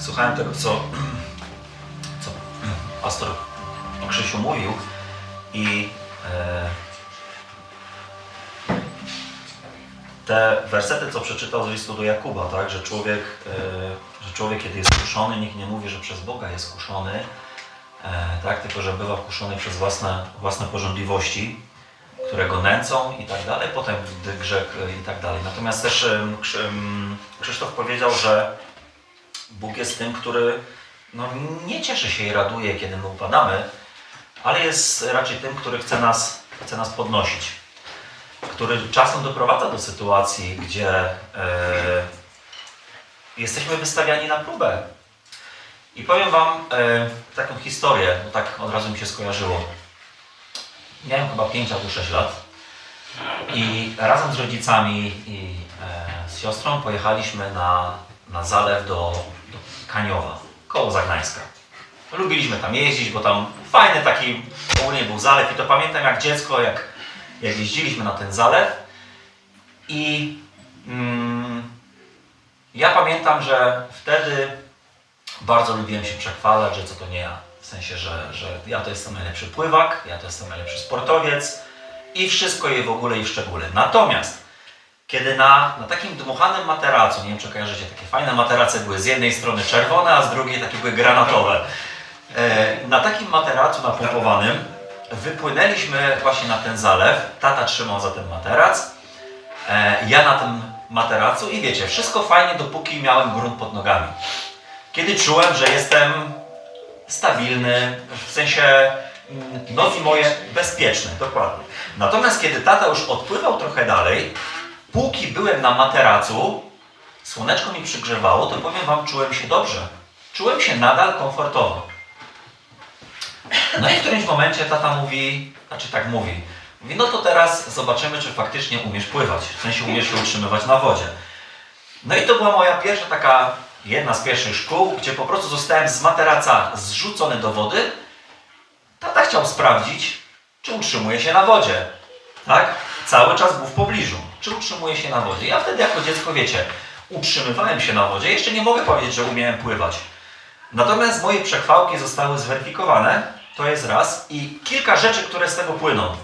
słuchałem tego, co, co pastor Krzysiu mówił i e, te wersety, co przeczytał z listu do Jakuba, tak, że człowiek, e, że człowiek, kiedy jest kuszony, nikt nie mówi, że przez Boga jest kuszony, e, tak, tylko że bywa kuszony przez własne, własne porządliwości, które go nęcą i tak dalej, potem gdy grzech i tak dalej. Natomiast też Krzysztof powiedział, że Bóg jest tym, który no, nie cieszy się i raduje, kiedy my upadamy, ale jest raczej tym, który chce nas, chce nas podnosić. Który czasem doprowadza do sytuacji, gdzie e, jesteśmy wystawiani na próbę. I powiem Wam e, taką historię, bo tak od razu mi się skojarzyło. Miałem chyba 5 albo 6 lat i razem z rodzicami i e, z siostrą pojechaliśmy na, na zalew do, Kaniowa, koło Zagnańska. Lubiliśmy tam jeździć, bo tam fajny taki ogólnie był zalew i to pamiętam jak dziecko, jak, jak jeździliśmy na ten zalew i mm, ja pamiętam, że wtedy bardzo lubiłem się przechwalać, że co to nie ja. W sensie, że, że ja to jestem najlepszy pływak, ja to jestem najlepszy sportowiec i wszystko je w ogóle i w szczególe. Natomiast kiedy na, na takim dmuchanym materacu, nie wiem czy kojarzycie, takie fajne materace były z jednej strony czerwone, a z drugiej takie były granatowe. E, na takim materacu napompowanym wypłynęliśmy właśnie na ten zalew. Tata trzymał za ten materac, e, ja na tym materacu i wiecie, wszystko fajnie dopóki miałem grunt pod nogami. Kiedy czułem, że jestem stabilny, w sensie mm, nogi moje bezpieczne, dokładnie. Natomiast kiedy tata już odpływał trochę dalej, byłem na materacu, słoneczko mi przygrzewało, to powiem Wam, czułem się dobrze. Czułem się nadal komfortowo. No i w którymś momencie tata mówi, znaczy tak mówi, mówi, no to teraz zobaczymy, czy faktycznie umiesz pływać, w sensie umiesz się utrzymywać na wodzie. No i to była moja pierwsza taka, jedna z pierwszych szkół, gdzie po prostu zostałem z materaca zrzucony do wody. Tata chciał sprawdzić, czy utrzymuje się na wodzie. Tak? Cały czas był w pobliżu. Czy utrzymuje się na wodzie? Ja wtedy jako dziecko, wiecie, utrzymywałem się na wodzie. Jeszcze nie mogę powiedzieć, że umiałem pływać. Natomiast moje przechwałki zostały zweryfikowane. To jest raz. I kilka rzeczy, które z tego płyną.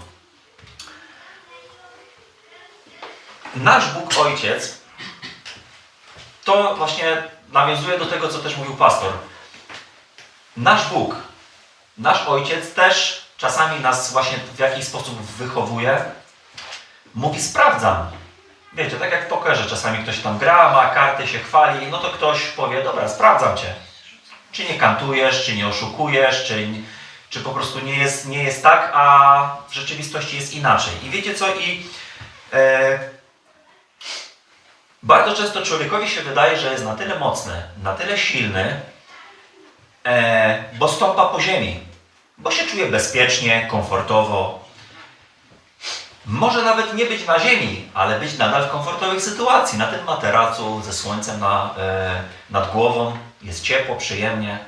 Nasz Bóg Ojciec to właśnie nawiązuje do tego, co też mówił pastor. Nasz Bóg, nasz Ojciec też czasami nas właśnie w jakiś sposób wychowuje. Mówi, sprawdzam. Wiecie, tak jak w pokerze, czasami ktoś tam gra, ma karty, się chwali, no to ktoś powie, dobra, sprawdzam Cię. Czy nie kantujesz, czy nie oszukujesz, czy, czy po prostu nie jest, nie jest tak, a w rzeczywistości jest inaczej. I wiecie co, i e, bardzo często człowiekowi się wydaje, że jest na tyle mocny, na tyle silny, e, bo stąpa po ziemi, bo się czuje bezpiecznie, komfortowo. Może nawet nie być na ziemi, ale być nadal w komfortowej sytuacji, na tym materacu, ze słońcem na, e, nad głową, jest ciepło, przyjemnie.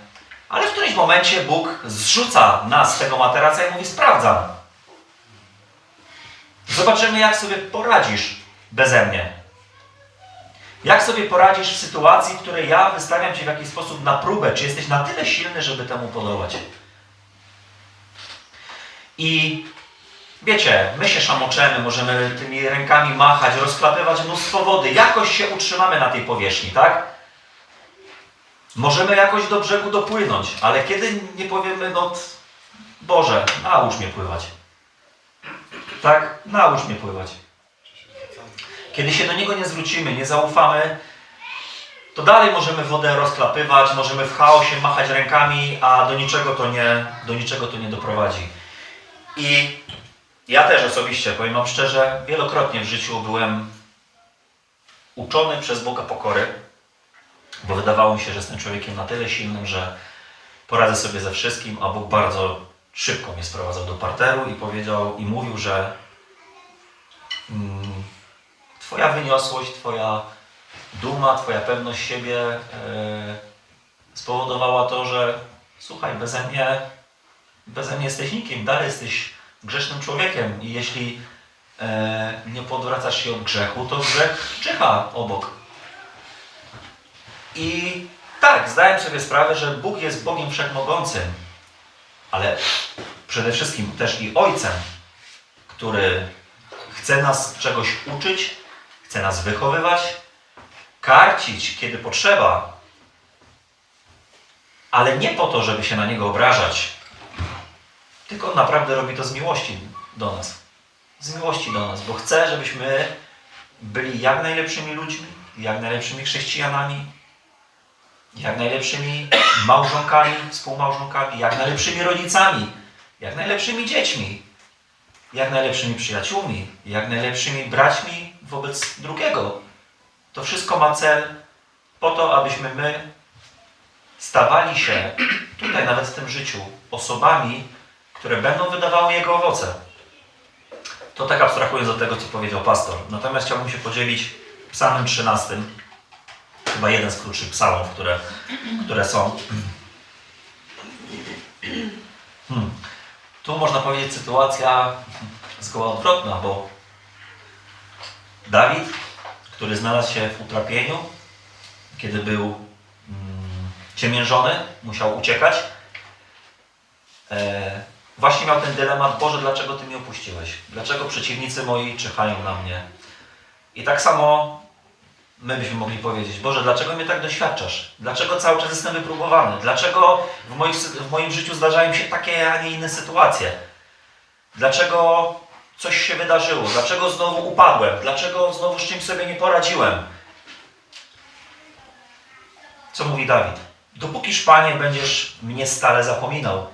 Ale w którymś momencie Bóg zrzuca nas z tego materaca i mówi: Sprawdzam. Zobaczymy, jak sobie poradzisz beze mnie. Jak sobie poradzisz w sytuacji, w której ja wystawiam Cię w jakiś sposób na próbę? Czy jesteś na tyle silny, żeby temu podołać? I wiecie, my się szamoczemy, możemy tymi rękami machać, rozklapywać mnóstwo wody. Jakoś się utrzymamy na tej powierzchni, tak? Możemy jakoś do brzegu dopłynąć, ale kiedy nie powiemy, no Boże, naucz mnie pływać. Tak? Naucz mnie pływać. Kiedy się do Niego nie zwrócimy, nie zaufamy, to dalej możemy wodę rozklapywać, możemy w chaosie machać rękami, a do niczego to nie, do niczego to nie doprowadzi. I ja też osobiście, powiem Wam szczerze, wielokrotnie w życiu byłem uczony przez Boga pokory, bo wydawało mi się, że jestem człowiekiem na tyle silnym, że poradzę sobie ze wszystkim, a Bóg bardzo szybko mnie sprowadzał do parteru i powiedział i mówił, że mm, Twoja wyniosłość, Twoja duma, Twoja pewność siebie e, spowodowała to, że słuchaj, beze mnie, beze mnie jesteś nikim, dalej jesteś grzesznym człowiekiem i jeśli e, nie podwracasz się od grzechu, to grzech czyha obok. I Tak, zdałem sobie sprawę, że Bóg jest Bogiem Wszechmogącym, ale przede wszystkim też i Ojcem, który chce nas czegoś uczyć, chce nas wychowywać, karcić, kiedy potrzeba, ale nie po to, żeby się na Niego obrażać, tylko naprawdę robi to z miłości do nas. Z miłości do nas, bo chce, żebyśmy byli jak najlepszymi ludźmi, jak najlepszymi chrześcijanami, jak najlepszymi małżonkami, współmałżonkami, jak najlepszymi rodzicami, jak najlepszymi dziećmi, jak najlepszymi przyjaciółmi, jak najlepszymi braćmi wobec drugiego. To wszystko ma cel po to, abyśmy my stawali się tutaj, nawet w tym życiu, osobami, które będą wydawały Jego owoce. To tak abstrahując od tego, co powiedział pastor. Natomiast chciałbym się podzielić psalmem 13, chyba jeden z krótszych psalmów, które, które są. Hmm. Tu można powiedzieć sytuacja zgoła odwrotna, bo Dawid, który znalazł się w utrapieniu, kiedy był mm, ciemiężony, musiał uciekać, e, właśnie miał ten dylemat, Boże, dlaczego Ty mnie opuściłeś? Dlaczego przeciwnicy moi czyhają na mnie? I tak samo my byśmy mogli powiedzieć, Boże, dlaczego mnie tak doświadczasz? Dlaczego cały czas jestem wypróbowany? Dlaczego w, moich, w moim życiu zdarzają się takie, a nie inne sytuacje? Dlaczego coś się wydarzyło? Dlaczego znowu upadłem? Dlaczego znowu z czymś sobie nie poradziłem? Co mówi Dawid? Dopókiż, Panie, będziesz mnie stale zapominał.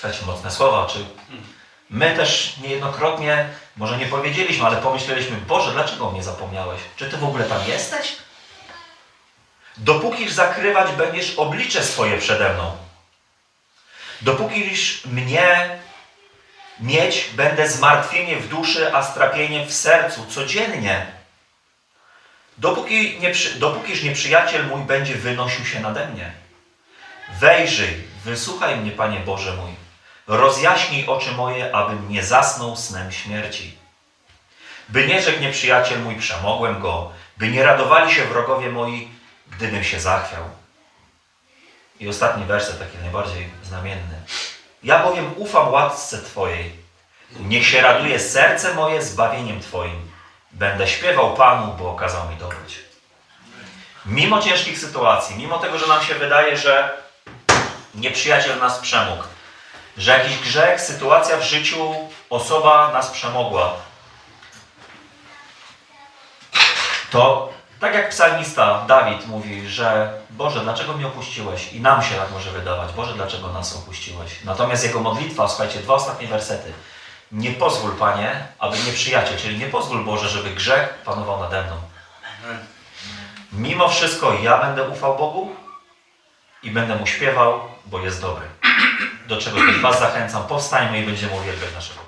Słuchajcie, mocne słowa. Czy my też niejednokrotnie, może nie powiedzieliśmy, ale pomyśleliśmy, Boże, dlaczego mnie zapomniałeś? Czy Ty w ogóle tam jesteś? Dopókiż zakrywać będziesz oblicze swoje przede mną. Dopókiż mnie mieć będę zmartwienie w duszy, a strapienie w sercu codziennie. Dopóki nie, dopókiż nieprzyjaciel mój będzie wynosił się nade mnie. Wejrzyj, wysłuchaj mnie, Panie Boże mój. Rozjaśnij oczy moje, abym nie zasnął snem śmierci. By nie rzekł nieprzyjaciel mój, przemogłem go, by nie radowali się wrogowie moi, gdybym się zachwiał. I ostatni werset, taki najbardziej znamienny. Ja bowiem ufam łasce Twojej. Niech się raduje serce moje zbawieniem Twoim. Będę śpiewał Panu, bo okazał mi dobroć. Mimo ciężkich sytuacji, mimo tego, że nam się wydaje, że nieprzyjaciel nas przemógł, że jakiś grzech, sytuacja w życiu, osoba nas przemogła, to tak jak psalmista Dawid mówi, że Boże, dlaczego mnie opuściłeś? I nam się tak może wydawać, Boże, dlaczego nas opuściłeś? Natomiast jego modlitwa, słuchajcie, dwa ostatnie wersety. Nie pozwól, Panie, aby nieprzyjaciel, czyli nie pozwól, Boże, żeby grzech panował nade mną. Mimo wszystko ja będę ufał Bogu i będę Mu śpiewał, bo jest dobry. Do czego też Was zachęcam. Powstańmy i będziemy uwielbiać naszego.